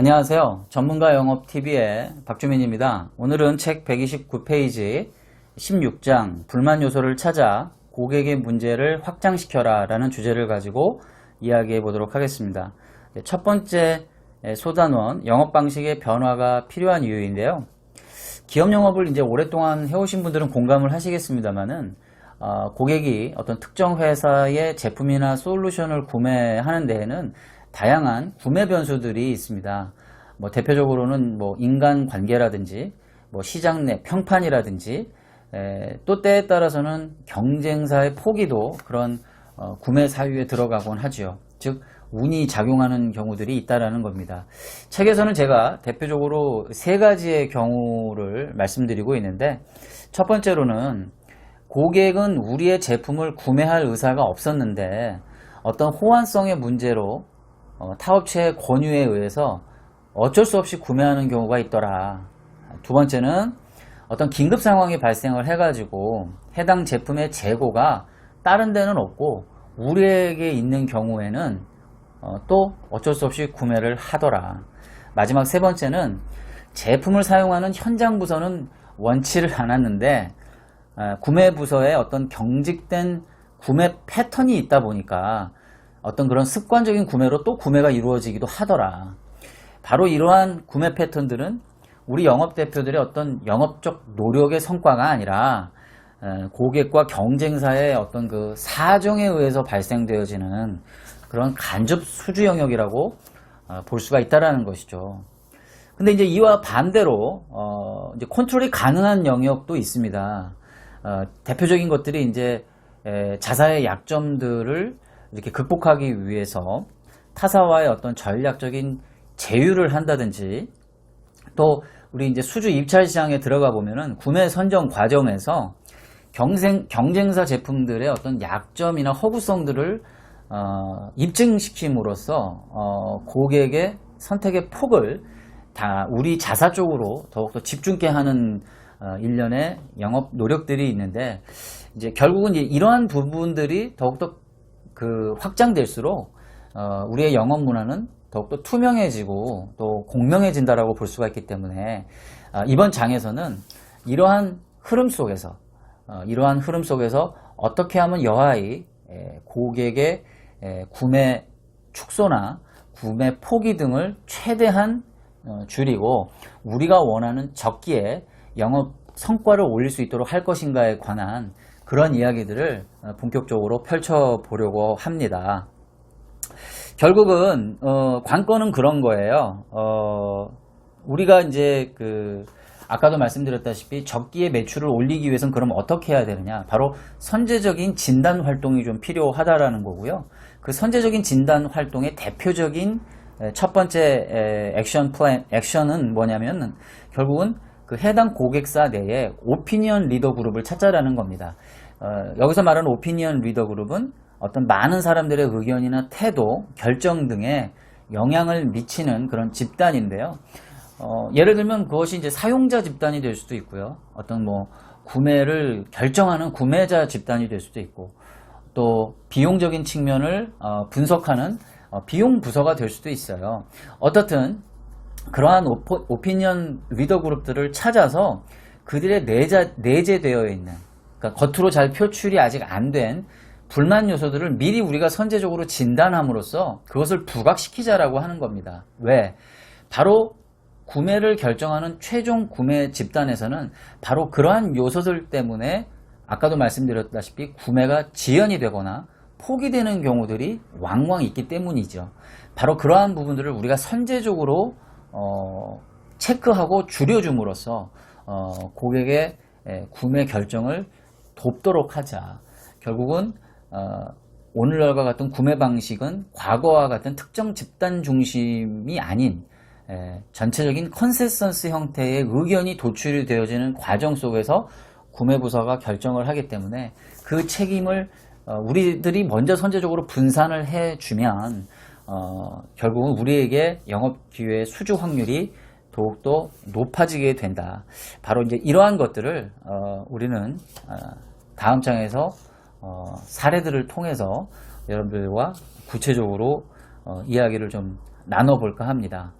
안녕하세요. 전문가 영업TV의 박주민입니다. 오늘은 책 129페이지 16장 불만 요소를 찾아 고객의 문제를 확장시켜라 라는 주제를 가지고 이야기해 보도록 하겠습니다. 첫 번째 소단원 영업 방식의 변화가 필요한 이유인데요. 기업 영업을 이제 오랫동안 해오신 분들은 공감을 하시겠습니다만은 어, 고객이 어떤 특정 회사의 제품이나 솔루션을 구매하는 데에는 다양한 구매 변수들이 있습니다. 뭐 대표적으로는 뭐 인간 관계라든지 뭐 시장 내 평판이라든지 에, 또 때에 따라서는 경쟁사의 포기도 그런 어, 구매 사유에 들어가곤 하지요. 즉 운이 작용하는 경우들이 있다라는 겁니다. 책에서는 제가 대표적으로 세 가지의 경우를 말씀드리고 있는데 첫 번째로는 고객은 우리의 제품을 구매할 의사가 없었는데 어떤 호환성의 문제로 어, 타업체의 권유에 의해서 어쩔 수 없이 구매하는 경우가 있더라. 두 번째는 어떤 긴급 상황이 발생을 해가지고 해당 제품의 재고가 다른 데는 없고 우리에게 있는 경우에는 어, 또 어쩔 수 없이 구매를 하더라. 마지막 세 번째는 제품을 사용하는 현장 부서는 원치를 않았는데 어, 구매 부서에 어떤 경직된 구매 패턴이 있다 보니까 어떤 그런 습관적인 구매로 또 구매가 이루어지기도 하더라. 바로 이러한 구매 패턴들은 우리 영업 대표들의 어떤 영업적 노력의 성과가 아니라 에, 고객과 경쟁사의 어떤 그 사정에 의해서 발생되어지는 그런 간접 수주 영역이라고 어, 볼 수가 있다라는 것이죠. 근데 이제 이와 반대로 어, 이제 컨트롤이 가능한 영역도 있습니다. 어, 대표적인 것들이 이제 에, 자사의 약점들을 이렇게 극복하기 위해서 타사와의 어떤 전략적인 제휴를 한다든지 또 우리 이제 수주 입찰 시장에 들어가 보면은 구매 선정 과정에서 경쟁, 경쟁사 제품들의 어떤 약점이나 허구성들을 어, 입증시킴으로써 어, 고객의 선택의 폭을 다 우리 자사 쪽으로 더욱더 집중케 하는 어, 일련의 영업 노력들이 있는데 이제 결국은 이제 이러한 부분들이 더욱더 그 확장될수록 어, 우리의 영업 문화는 더욱더 투명해지고 또 공명해진다라고 볼 수가 있기 때문에 어, 이번 장에서는 이러한 흐름 속에서 어, 이러한 흐름 속에서 어떻게 하면 여하이 에, 고객의 에, 구매 축소나 구매 포기 등을 최대한 어, 줄이고 우리가 원하는 적기에 영업 성과를 올릴 수 있도록 할 것인가에 관한 그런 이야기들을 어, 본격적으로 펼쳐보려고 합니다. 결국은 어, 관건은 그런 거예요. 어, 우리가 이제 그 아까도 말씀드렸다시피 적기에 매출을 올리기 위해서는 그럼 어떻게 해야 되느냐? 바로 선제적인 진단 활동이 좀 필요하다라는 거고요. 그 선제적인 진단 활동의 대표적인 에, 첫 번째 에, 액션 플랜 액션은 뭐냐면 결국은 그 해당 고객사 내에 오피니언 리더 그룹을 찾자라는 겁니다. 어, 여기서 말하는 오피니언 리더 그룹은 어떤 많은 사람들의 의견이나 태도, 결정 등에 영향을 미치는 그런 집단인데요. 어, 예를 들면 그것이 이제 사용자 집단이 될 수도 있고요. 어떤 뭐 구매를 결정하는 구매자 집단이 될 수도 있고 또 비용적인 측면을 어, 분석하는 어, 비용 부서가 될 수도 있어요. 어떻든 그러한 오포, 오피니언 리더 그룹들을 찾아서 그들의 내자, 내재되어 있는 그러니까 겉으로 잘 표출이 아직 안 된 불만 요소들을 미리 우리가 선제적으로 진단함으로써 그것을 부각시키자라고 하는 겁니다. 왜? 바로 구매를 결정하는 최종 구매 집단에서는 바로 그러한 요소들 때문에 아까도 말씀드렸다시피 구매가 지연이 되거나 포기되는 경우들이 왕왕 있기 때문이죠. 바로 그러한 부분들을 우리가 선제적으로 어, 체크하고 줄여줌으로써 어, 고객의 에, 구매 결정을 돕도록 하자. 결국은 어, 오늘날과 같은 구매 방식은 과거와 같은 특정 집단 중심이 아닌 에, 전체적인 컨센서스 형태의 의견이 도출이 되어지는 과정 속에서 구매 부서가 결정을 하기 때문에 그 책임을 어, 우리들이 먼저 선제적으로 분산을 해주면 어, 결국은 우리에게 영업 기회의 수주 확률이 더욱더 높아지게 된다. 바로 이제 이러한 것들을 어, 우리는 어, 다음 장에서 어, 사례들을 통해서 여러분들과 구체적으로 어, 이야기를 좀 나눠볼까 합니다.